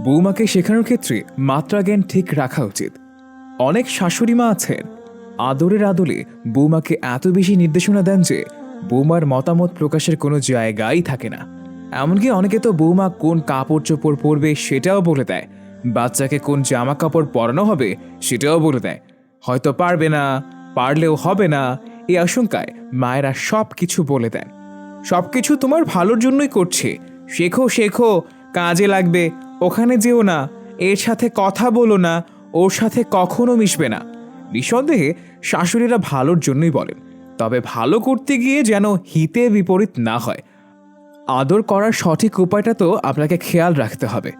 বৌমাকে শেখানোর ক্ষেত্রে মাত্রা জ্ঞান ঠিক রাখা উচিত। অনেক শাশুড়ি মা আছেন। আদরের আদলে বৌমাকে এত বেশি নির্দেশনা দেন যে বৌমার মতামত প্রকাশের কোনো জায়গাই থাকে না। এমনকি অনেকে তো বৌমা কোন কাপড় চোপড় পরবে সেটাও বলে দেয়। বাচ্চাকে কোন জামা কাপড় পরানো হবে সেটাও বলে দেয়। হয়তো পারবে না, পারলেও হবে না, এই আশঙ্কায় মায়েরা সব কিছু বলে দেন। সব কিছু তোমার ভালোর জন্যই করছে। শেখো শেখো, কাজে লাগবে। ওখানে যেও না, এর সাথে কথা বলো না, ওর সাথে কখনো মিশবে না। নিঃসন্দেহে শাশুড়িরা ভালোর জন্যই বলেন, তবে ভালো করতে গিয়ে যেন হিতে বিপরীত না হয়। আদর করার সঠিক উপায়টা তো আপনাকে খেয়াল রাখতে হবে।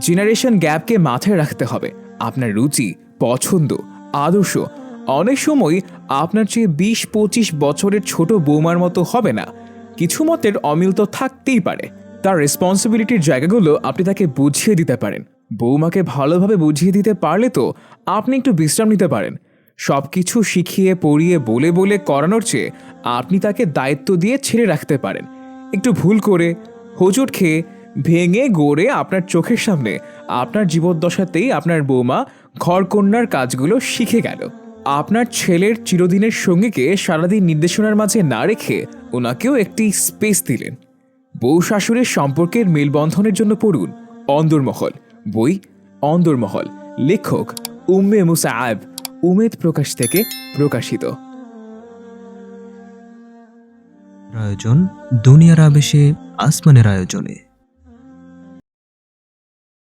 জেনারেশন গ্যাপকে মাথায় রাখতে হবে। আপনার রুচি, পছন্দ, আদর্শ, অনেক সময় আপনার চেয়ে বিশ পঁচিশ বছরের ছোট বৌমার মতো হবে না। কিছু মতের অমিল তো থাকতেই পারে। তার রেসপন্সিবিলিটির জায়গাগুলো আপনি তাকে বুঝিয়ে দিতে পারেন। বৌমাকে ভালোভাবে বুঝিয়ে দিতে পারলে তো আপনি একটু বিশ্রাম নিতে পারেন। সব কিছু শিখিয়ে, পড়িয়ে, বলে বলে করানোর চেয়ে আপনি তাকে দায়িত্ব দিয়ে ছেড়ে রাখতে পারেন। একটু ভুল করে, হোঁচট খেয়ে, ভেঙে গড়ে আপনার চোখের সামনে আপনার জীবদ্দশাতেই আপনার বৌমা ঘরকন্যার কাজগুলো শিখে গেল। আপনার ছেলের চিরদিনের সঙ্গীকে সারাদিন নির্দেশনার মাঝে না রেখে ওনাকেও একটি স্পেস দিলেন। বউ শাশুড়ির সম্পর্কের মেলবন্ধনের জন্য পড়ুন অন্দরমহল, বই অন্দরমহল, লেখক উম্মে মুসাআব, উমেদ প্রকাশ থেকে প্রকাশিত। আয়োজন দুনিয়ার আবেশে আসমানের আয়োজনে।